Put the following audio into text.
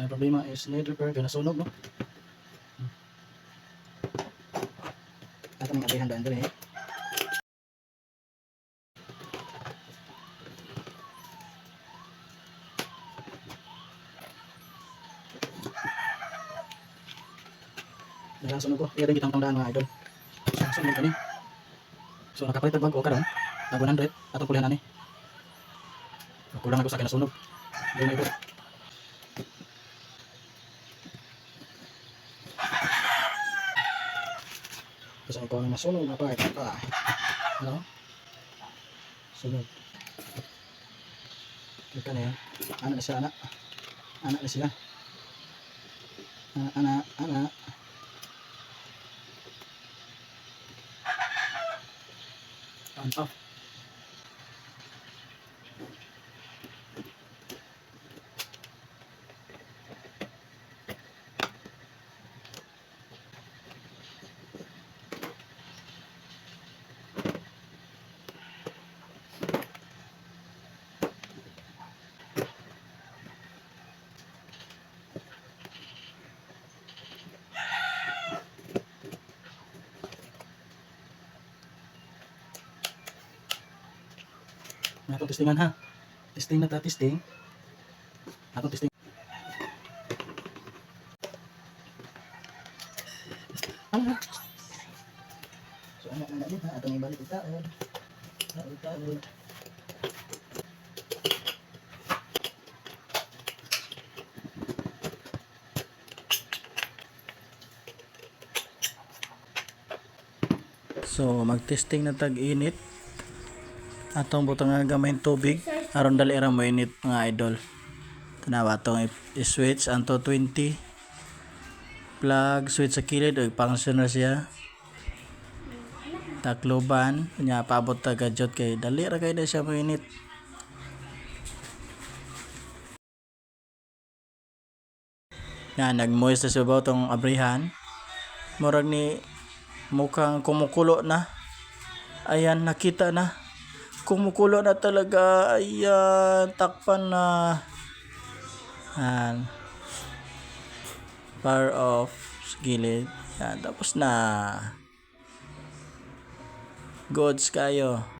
Ang problema is need repair kaya nasunog no. Ato mga abrihan daan dali. Dahil sunog ko, iya din kitang tangdaan mga idol. Sunog kani. So, nakapalit ang bago karon. Tag 100 atong kulihan ani. Kulang ako sa kinasunog. Dili na ito. Kasi ako ang masunog na part. Ah. Ano? Sunog. Kita na yan. Anak na siya, anak. Anak na sila. Anak, anak, anak. On. Ato testingan ha. Testing na ta, testing. Ato testing. Ano? So ano na dito ha, atong ibalik ita. Oh. Ita, ita. So mag-testing na tag-init atong butang nga gamay tubig aron dali ra mo init mga idol. Tanawa atong i-switch anto 20 plug switch sa kilid ug function na siya. Takloban nya paabot ta gadget kay dali ra kay na siya mo init. Nga nag-moist na siya ba tong abrihan? Murag ni mukhang kumukulo na. Ayan nakita na kumukulo na talaga. Ayan takpan na. Yan power off sa gilid. Yan tapos na. Goods kayo